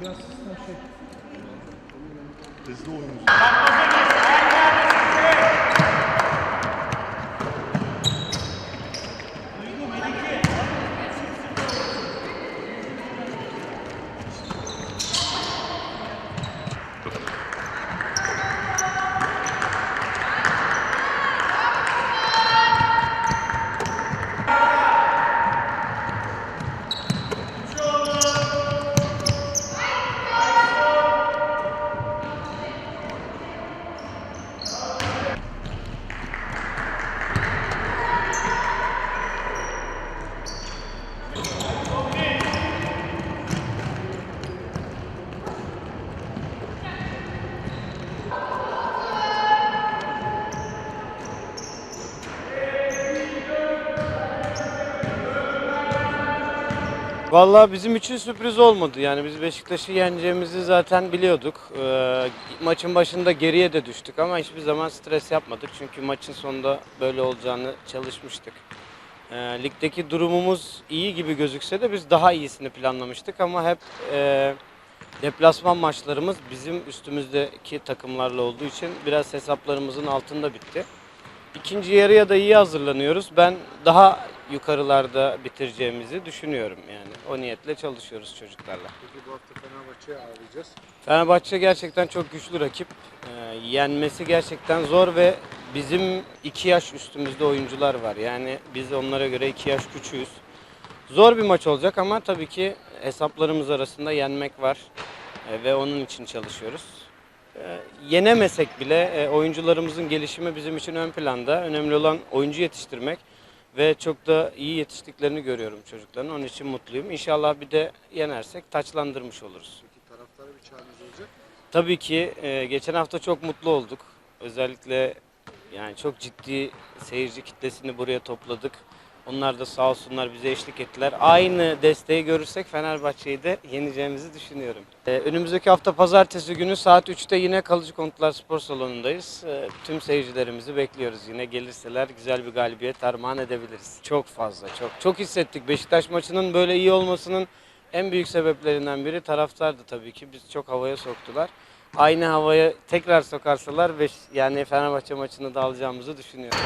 Biraz şey. Hızlı oyuncu. Vallahi bizim için sürpriz olmadı. Yani biz Beşiktaş'ı yeneceğimizi zaten biliyorduk. Ee, maçın başında geriye de düştük ama hiçbir zaman stres yapmadık. Çünkü maçın sonunda böyle olacağını çalışmıştık. Ee, ligdeki durumumuz iyi gibi gözükse de biz daha iyisini planlamıştık ama hep e, deplasman maçlarımız bizim üstümüzdeki takımlarla olduğu için biraz hesaplarımızın altında bitti. İkinci yarıya da iyi hazırlanıyoruz. Ben daha yukarılarda bitireceğimizi düşünüyorum yani. O niyetle çalışıyoruz çocuklarla. Peki bu hafta Fenerbahçe'yi ağırlayacağız. Fenerbahçe gerçekten çok güçlü rakip. Ee, yenmesi gerçekten zor ve bizim iki yaş üstümüzde oyuncular var. Yani biz onlara göre iki yaş küçüğüz. Zor bir maç olacak ama tabii ki hesaplarımız arasında yenmek var Ee, ve onun için çalışıyoruz. Ee, yenemesek bile e, oyuncularımızın gelişimi bizim için ön planda. Önemli olan oyuncu yetiştirmek ve çok da iyi yetiştiklerini görüyorum çocukların. Onun için mutluyum. İnşallah bir de yenersek taçlandırmış oluruz. Peki taraftara bir çağrınız olacak. Tabii ki e, geçen hafta çok mutlu olduk. Özellikle yani çok ciddi seyirci kitlesini buraya topladık. Onlar da sağ olsunlar bize eşlik ettiler. Aynı desteği görürsek Fenerbahçe'yi de yeneceğimizi düşünüyorum. E, önümüzdeki hafta pazartesi günü saat 3'te yine Kalıcı Konutlar Spor Salonu'ndayız. E, tüm seyircilerimizi bekliyoruz. Yine gelirseler güzel bir galibiyet armağan edebiliriz. Çok fazla, çok. Çok hissettik. Beşiktaş maçının böyle iyi olmasının en büyük sebeplerinden biri taraftardı tabii ki. Biz çok havaya soktular. Aynı havaya tekrar sokarsalar beş, yani Fenerbahçe maçını da alacağımızı düşünüyorum.